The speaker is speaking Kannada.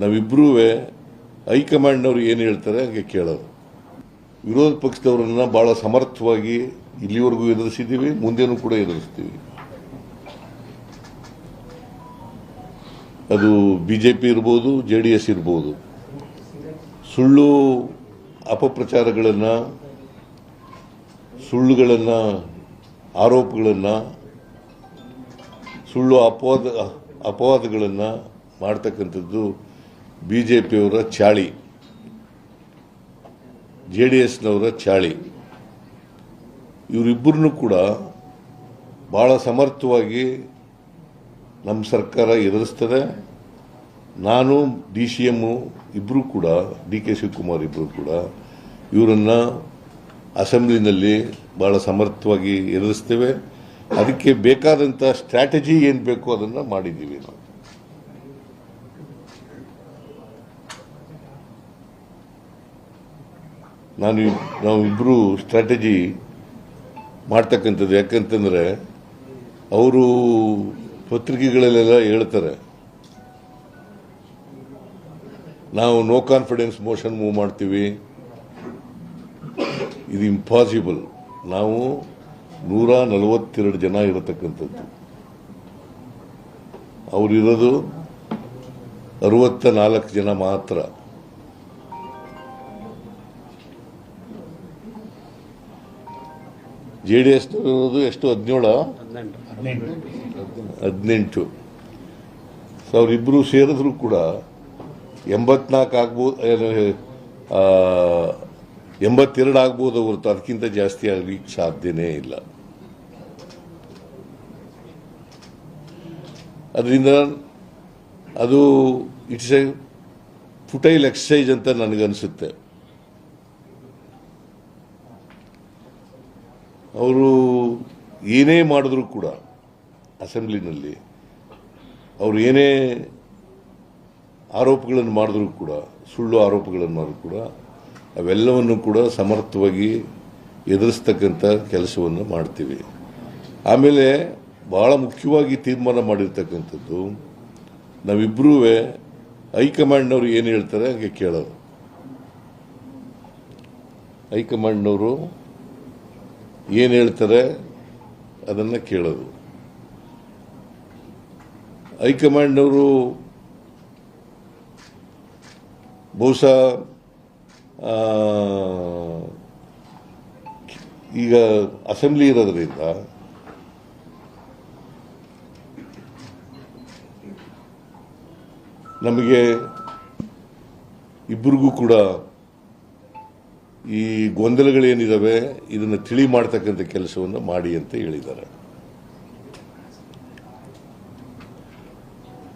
ನಾವಿಬ್ಬರೂ ಹೈಕಮಾಂಡ್ನವ್ರು ಏನು ಹೇಳ್ತಾರೆ ಹಾಗೆ ಕೇಳೋದು ವಿರೋಧ ಪಕ್ಷದವರನ್ನ ಬಹಳ ಸಮರ್ಥವಾಗಿ ಇಲ್ಲಿವರೆಗೂ ಎದುರಿಸಿದ್ದೀವಿ, ಮುಂದೆನೂ ಕೂಡ ಎದುರಿಸ್ತೀವಿ. ಅದು ಬಿ ಜೆ ಪಿ ಇರ್ಬೋದು, ಜೆ ಡಿ ಎಸ್ ಇರ್ಬೋದು. ಸುಳ್ಳು ಅಪಪ್ರಚಾರಗಳನ್ನು, ಸುಳ್ಳುಗಳನ್ನು, ಆರೋಪಗಳನ್ನು, ಸುಳ್ಳು ಅಪವಾದ, ಅಪವಾದಗಳನ್ನು ಮಾಡ್ತಕ್ಕಂಥದ್ದು ಬಿ ಜೆ ಪಿಯವರ ಚಾಳಿ, ಜೆ ಡಿ ಎಸ್ನವರ ಚಾಳಿ. ಇವರಿಬ್ಬರನ್ನು ಕೂಡ ಭಾಳ ಸಮರ್ಥವಾಗಿ ನಮ್ಮ ಸರ್ಕಾರ ಎದುರಿಸ್ತದೆ. ನಾನು, ಡಿ ಸಿ ಎಮ್ಮು ಇಬ್ಬರು ಕೂಡ, ಡಿ ಕೆ ಶಿವಕುಮಾರ್ ಇಬ್ಬರು ಕೂಡ ಇವರನ್ನು ಅಸೆಂಬ್ಲಿನಲ್ಲಿ ಭಾಳ ಸಮರ್ಥವಾಗಿ ಎದುರಿಸ್ತೇವೆ. ಅದಕ್ಕೆ ಬೇಕಾದಂಥ ಸ್ಟ್ರಾಟಜಿ ಏನು ಬೇಕೋ ಅದನ್ನು ಮಾಡಿದ್ದೀವಿ ನಾವು. ನಾನು ನಾವಿಬ್ಬರು ಸ್ಟ್ರಾಟಜಿ ಮಾಡ್ತಕ್ಕಂಥದ್ದು ಯಾಕಂತಂದರೆ ಅವರು ಪತ್ರಿಕೆಗಳಲ್ಲೆಲ್ಲ ಹೇಳ್ತಾರೆ. ನಾವು ನೋ ಕಾನ್ಫಿಡೆನ್ಸ್ ಮೋಷನ್ ಮೂವ್ ಮಾಡ್ತೀವಿ. ಇದು ಇಂಪಾಸಿಬಲ್ ನಾವು ನೂರ ನಲವತ್ತೆರಡು ಜನ ಇರತಕ್ಕಂಥದ್ದು. ಅವರಿರೋದು ಅರವತ್ತ ನಾಲ್ಕು ಜನ ಮಾತ್ರ. ಜೆ ಡಿ ಎಸ್ ಎಷ್ಟು ಹದಿನೇಳು? ಹದಿನೆಂಟು. ಸೊ ಅವರಿಬ್ಬರು ಸೇರಿದ್ರು ಕೂಡ ಎಂಬತ್ನಾಲ್ಕು ಆಗ್ಬೋದು ಎಂಬತ್ತೆರಡು ಆಗ್ಬೋದು ಹೊರತು ಅದಕ್ಕಿಂತ ಜಾಸ್ತಿ ಆಗ್ಲಿಕ್ಕೆ ಸಾಧ್ಯನೇ ಇಲ್ಲ. ಅದರಿಂದ ಅದು ಇಟ್ಸ್ ಎ ಫುಟೈಲ್ ಎಕ್ಸಸೈಜ್ ಅಂತ ನನಗನ್ಸುತ್ತೆ. ಅವರು ಏನೇ ಮಾಡಿದ್ರು ಕೂಡ ಅಸೆಂಬ್ಲಿನಲ್ಲಿ ಅವರು ಏನೇ ಆರೋಪಗಳನ್ನು ಮಾಡಿದ್ರು ಕೂಡ, ಸುಳ್ಳು ಆರೋಪಗಳನ್ನು ಮಾಡಿದ್ರು ಕೂಡ, ಅವೆಲ್ಲವನ್ನು ಕೂಡ ಸಮರ್ಥವಾಗಿ ಎದುರಿಸ್ತಕ್ಕಂಥ ಕೆಲಸವನ್ನು ಮಾಡ್ತೀವಿ. ಆಮೇಲೆ ಭಾಳ ಮುಖ್ಯವಾಗಿ ತೀರ್ಮಾನ ಮಾಡಿರ್ತಕ್ಕಂಥದ್ದು ನಾವಿಬ್ಬರೂ ಹೈಕಮಾಂಡ್ನವರು ಏನು ಹೇಳ್ತಾರೆ, ಹಾಗೆ ಕೇಳೋದು. ಹೈಕಮಾಂಡ್ನವರು ಏನು ಹೇಳ್ತಾರೆ? ಅದನ್ನು ಕೇಳೋದು. ಹೈಕಮಾಂಡ್ನವರು ಬಹುಶಃ ಈಗ ಅಸೆಂಬ್ಲಿ ಇರೋದ್ರಿಂದ ನಮಗೆ ಇಬ್ಬರಿಗೂ ಕೂಡ ಈ ಗೊಂದಲಗಳೇನಿದಾವೆ ಇದನ್ನು ತಿಳಿ ಮಾಡ್ತಕ್ಕಂಥ ಕೆಲಸವನ್ನು ಮಾಡಿ ಅಂತ ಹೇಳಿದ್ದಾರೆ.